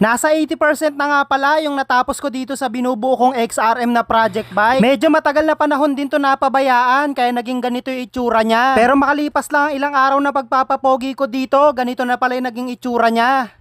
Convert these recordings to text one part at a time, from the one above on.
Nasa 80% na nga pala yung natapos ko dito sa binubuo kong XRM na project bike. Medyo matagal na panahon din to napabayaan kaya naging ganito yung itsura niya. Pero makalipas lang ang ilang araw na pagpapapogi ko dito, ganito na pala yung naging itsura niya.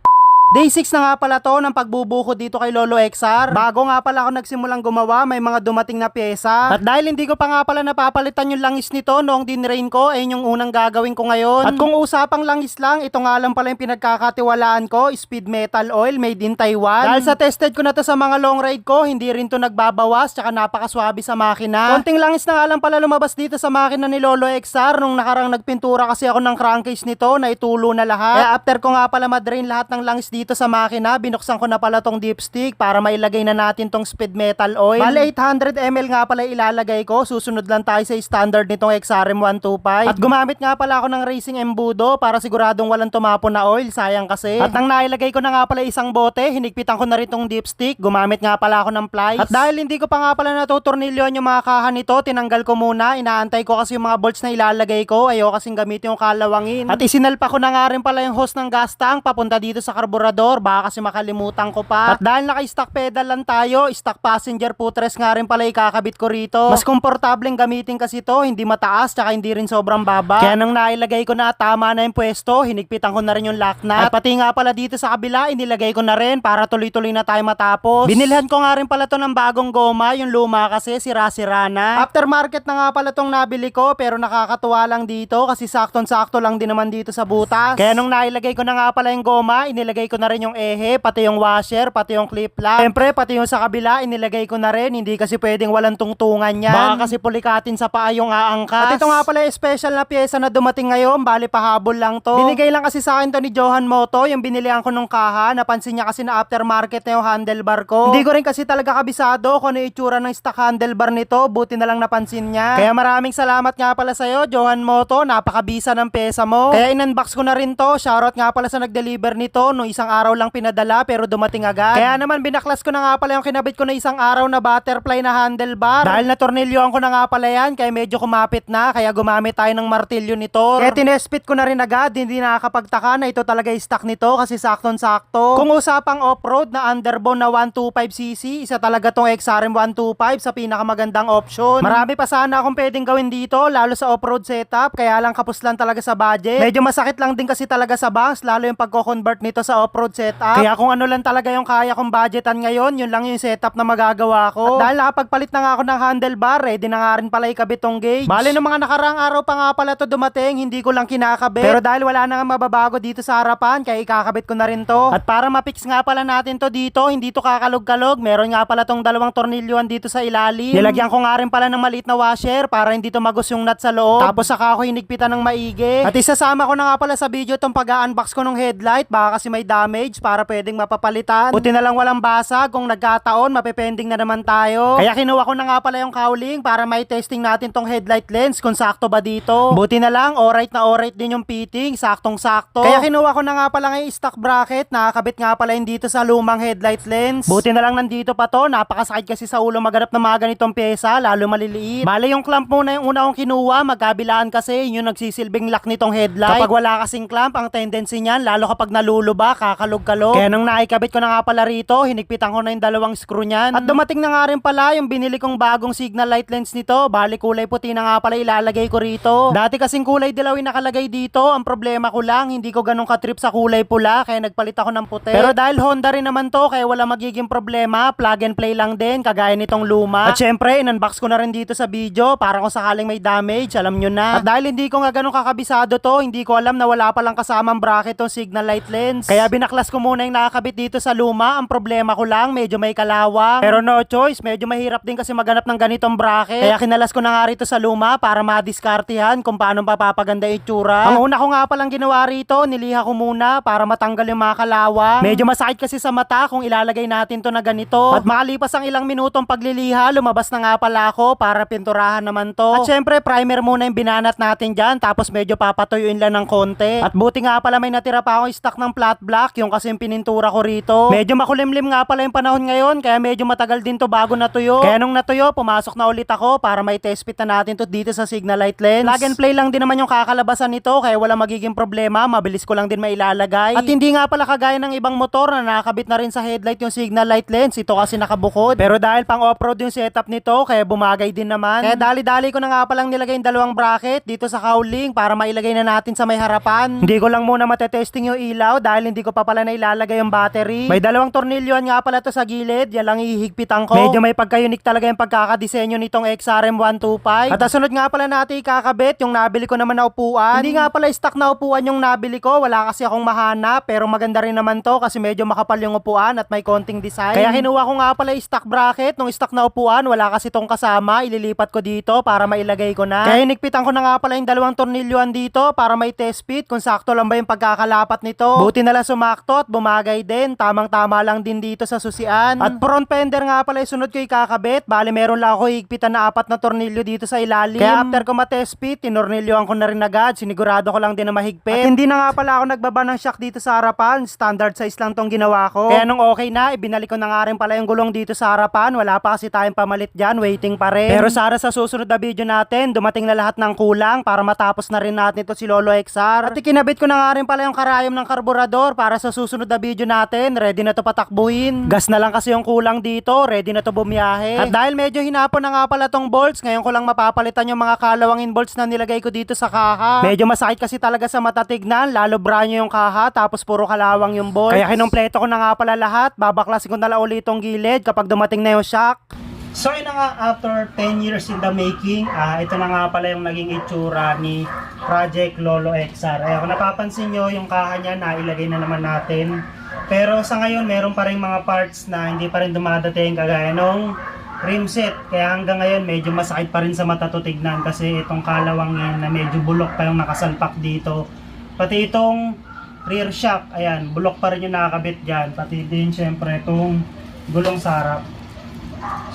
Day 6 na nga pala to ng pagbubuko dito kay Lolo XR. Bago nga pala ako nagsimulang gumawa, may mga dumating na pyesa. At dahil hindi ko pa nga pala napapalitan yung langis nito noong dinrain ko, ayun yung unang gagawin ko ngayon. At kung usapang langis lang, ito nga lang pala yung pinagkakatiwalaan ko, speed metal oil made in Taiwan. Dahil sa tested ko na to sa mga long ride ko, hindi rin to nagbabawas, tsaka napakaswabe sa makina. Konting langis na nga lang pala lumabas dito sa makina ni Lolo XR nung nakarang nagpintura kasi ako ng crankcase nito na itulo na lahat. Kaya after ko nga pala madrain lahat ng langis dito sa makina, binuksan ko na pala tong dipstick para mailagay na natin tong speed metal oil. Bale 800 ml nga pala ilalagay ko, susunod lang tayo sa standard nitong XRM 125. At gumamit nga pala ako ng racing embudo para siguradong walang tumapon na oil, sayang kasi. At nang nailagay ko na nga pala isang bote, hinigpitan ko na rin tong dipstick, gumamit nga pala ako ng plies. At dahil hindi ko pa nga pala natutornilyon yung mga kaha nito, tinanggal ko muna, inaantay ko kasi yung mga bolts na ilalagay ko, ayaw kasing gamitin yung kalawangin. At isinalpa ko na nga rin pala yung hose ng gas tank papunta dito sa karburador, baka kasi makalimutan ko pa. At dahil naka-stock pedal lang tayo, stock passenger footrest nga rin pala ikakabit ko rito. Mas komportableng gamitin kasi to, hindi mataas, tsaka hindi rin sobrang baba. Kaya nang nailagay ko na tama na yung pwesto, hinigpitan ko na rin yung lock nut. At pati nga pala dito sa kabila, inilagay ko na rin para tuloy-tuloy na tayo matapos. Binilhan ko nga rin pala to ng bagong goma, yung luma kasi sira-sira na. Aftermarket na nga pala tong nabili ko, pero nakakatuwa lang dito kasi sakton-sakto lang din naman dito sa butas. Kaya nung nailagay ko na nga pala yung goma, inilagay ko na rin yung ehe, pati yung washer, pati yung clip lock. Siyempre, pati yung sa kabila, inilagay ko na rin, hindi kasi pwedeng walang tungtungan yan. Baka kasi pulikatin sa paa yung aangkas. At ito nga pala yung special na pyesa na dumating ngayon, bali pahabol lang to. Binigay lang kasi sa akin to ni Johan Moto, yung binilihan ko nung kaha, napansin niya kasi na aftermarket na yung handlebar ko. Hindi ko rin kasi talaga kabisado kung ano itsura ng stock handlebar nito, buti na lang napansin niya. Kaya maraming salamat nga pala sa'yo, Johan Moto, napakabisa ng pyesa mo. Kaya in-unbox ko na rin to, shoutout nga pala sa nag-deliver nito, nung isang araw lang pinadala pero dumating agad. Kaya naman binaklas ko na nga pala yung kinabit ko na isang araw na butterfly na handlebar. Dahil natornilyoan ko na nga pala yan, kaya medyo kumapit na, kaya gumamit tayo ng martilyo nito. Kaya tinespit ko na rin agad, hindi nakakapagtaka na ito talaga stock nito kasi sakton-sakto. Kung usapang off-road na underbone na 125cc, isa talaga tong XRM 125 sa pinakamagandang option. Marami pa sana akong pwedeng gawin dito, lalo sa off-road setup, kaya lang kapos lang talaga sa budget. Medyo masakit lang din kasi talaga sa banks, lalo yung pagko-convert nito sa off-road setup. Kaya kung ano lang talaga yung kaya kong budgetan ngayon, yun lang yung setup na magagawa ko. At dahil nakapagpalit na nga ako ng handlebar, ready na nga rin pala ikabit tong gauge. Bale ng mga nakaraang araw pa nga pala to dumating, hindi ko lang kinakabit. Pero dahil wala na nga mababago dito sa harapan, kaya ikakabit ko na rin to. At para mapix nga pala natin to dito, hindi to kakalog-kalog, meron nga pala tong dalawang tornilyoan dito sa ilalim. Nilagyan ko nga rin pala ng maliit na washer para hindi to magos yung nut sa loob. Tapos saka ako hinigpitan ng maigi. At isasama ko na nga pala sa video tong pag-unbox ko ng headlight, baka kasi may damage para pwedeng mapapalitan. Buti na lang walang basag, kung nagkataon, mapepending na naman tayo. Kaya kinuha ko na nga pala yung cowling para may testing natin tong headlight lens kung sakto ba dito. Buti na lang, alright na alright din yung fitting, saktong-sakto. Kaya kinuha ko na nga pala ng stock bracket, nakakabit nga pala yun dito sa lumang headlight lens. Buti na lang nandito pa to, napakasakit kasi sa ulo maganap ng mga ganitong pyesa, lalo maliliit. Bale yung clamp muna yung una kong kinuha, magkabilaan kasi yun yung nagsisilbing lock nitong headlight. Kapag wala kasing clamp, ang tendency niyan, lalo kapag naluluba, kakalog-kalog. Kaya nung naikabit ko na nga pala rito, hinigpitan ko na yung dalawang screw niyan. At dumating na nga rin pala yung binili kong bagong signal light lens nito. Bali kulay puti na nga pala ilalagay ko rito. Dati kasing kulay dilaw yung nakalagay dito. Ang problema ko lang, hindi ko ganun katrip sa kulay pula, kaya nagpalit ako ng puti. Pero dahil Honda rin naman to, kaya wala magiging problema. Plug and play lang din, kagaya nitong luma. At syempre, in-unbox ko na rin dito sa video, para kung sakaling may damage, alam nyo na. At dahil hindi ko nga ganun kakabisado to, hindi ko alam na wala palang kasamang bracket tong signal light lens. Kaya binaklas ko muna yung nakakabit dito sa luma. Ang problema ko lang, medyo may kalawang. Pero no choice, medyo mahirap din kasi maganap ng ganitong bracket. Kaya kinalas ko na nga rito sa luma para madiskartihan kung paano papapaganda itsura. Ang una ko nga palang ginawa rito, niliha ko muna para matanggal yung mga kalawang. Medyo masakit kasi sa mata kung ilalagay natin to na ganito. At makalipas ang ilang minutong pagliliha, lumabas na nga pala ako para pinturahan naman to. At syempre, primer muna yung binanat natin dyan, tapos medyo papatuyuin lang ng konti. At buti nga pala may natira pa akong stock ng flat black black, yung kasi yung pinintura ko rito. Medyo makulimlim nga pala yung panahon ngayon, kaya medyo matagal din to bago natuyo. Kaya nung natuyo, pumasok na ulit ako para may test fit na natin to dito sa signal light lens. Plug and play lang din naman yung kakalabasan nito, kaya wala magiging problema, mabilis ko lang din mailalagay. At hindi nga pala kagaya ng ibang motor na nakakabit na rin sa headlight yung signal light lens, ito kasi nakabukod. Pero dahil pang off-road yung setup nito, kaya bumagay din naman. Kaya dali-dali ko na nga palang nilagay yung dalawang bracket dito sa cowling para mailagay na natin sa may harapan. Hindi ko lang muna matetesting yung ilaw dahil hindi ko pa pala nailalagay yung battery. May dalawang tornilyoan nga pala to sa gilid, yan lang ihigpitan ko. Medyo may pagka-unique talaga yung pagkakadisenyo nitong XRM 125. At sunod nga pala natin ikakabit yung nabili ko naman na upuan. Hindi nga pala stock na upuan yung nabili ko, wala kasi akong mahanap pero maganda rin naman to kasi medyo makapal yung upuan at may konting design. Kaya kinuha ko nga pala yung stock bracket nung stock na upuan, wala kasi tong kasama, ililipat ko dito para mailagay ko na. Kaya hinigpitan ko na nga pala yung dalawang tornilyoan dito para may test fit kung sakto lang ba yung pagkakalapat nito. Buti na lang sumakto at bumagay din, tamang-tama lang din dito sa susian. At front fender nga pala yung sunod ko ikakabit, bali meron lang ako higpitan na apat na tornilyo dito sa ilalim. Kaya after ko matest fit, tinornilyoan ko na rin agad, sinigurado ko lang din na mahigpit. At hindi na nga pala ako nagbaba ng shock dito sa harapan, standard size lang tong ginawa ko. Kaya nung okay na, ibinalik ko na nga rin pala yung gulong dito sa harapan, wala pa kasi tayong pamalit dyan, waiting pa rin. Pero Sara sa susunod na video natin, dumating na lahat ng kulang para matapos na rin natin ito si Lolo XR. At ikinabit ko na nga rin pala yung karayom ng karburador para sa susunod na video natin, ready na to patakbuhin. Gas na lang kasi yung kulang dito, ready na to bumiyahe. At dahil medyo hinapon na nga pala tong bolts, ngayon ko lang mapapalitan yung mga kalawangin bolts na nilagay ko dito sa kaha. Medyo masakit kasi talaga sa mata tignan, lalo branyo yung kaha, tapos puro kalawang yung bolts. Kaya kinumpleto ko na nga pala lahat, babaklasin ko na lang ulit itong gilid kapag dumating na yung shock. So yun nga, after 10 years in the making, ah ito na nga pala yung naging itsura ni Project Lolo XR. Ay, kung napapansin nyo, yung kaha niya na ilagay na naman natin. Pero sa ngayon, meron pa rin mga parts na hindi pa rin dumadating kagaya nung rim set. Kaya hanggang ngayon, medyo masakit pa rin sa mata to tignan kasi itong kalawangin na medyo bulok pa yung nakasalpak dito. Pati itong rear shock, ayan, bulok pa rin yung nakakabit dyan. Pati din syempre itong gulong sa.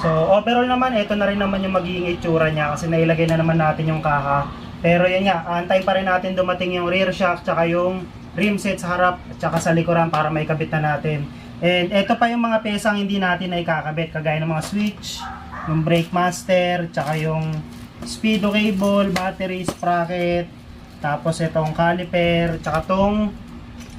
So, overall naman, ito na rin naman yung magiging itsura niya kasi nailagay na naman natin yung kaha. Pero yan nga, antay pa rin natin dumating yung rear shock tsaka yung rim set sa harap at tsaka sa likuran para may kabit na natin. And ito pa yung mga pesang hindi natin na ikakabit kagaya ng mga switch, yung brake master, tsaka yung speedo cable, battery, sprocket, tapos itong caliper, tsaka tong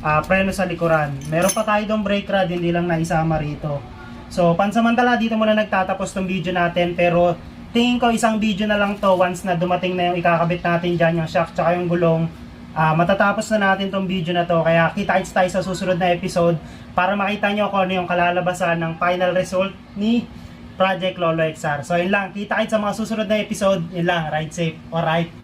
ah, preno sa likuran. Meron pa tayo dong brake rod, hindi lang naisama rito. So, pansamantala, dito muna nagtatapos tong video natin. Pero, tingin ko isang video na lang to once na dumating na yung ikakabit natin dyan, yung shock tsaka yung gulong. Ah, matatapos na natin tong video na to. Kaya kita-kits tayo sa susunod na episode para makita nyo kung ano yung kalalabasan ng final result ni Project Lolo XR. So, yun lang. Kita-kits sa mga susunod na episode. Yun lang. Ride safe. Alright.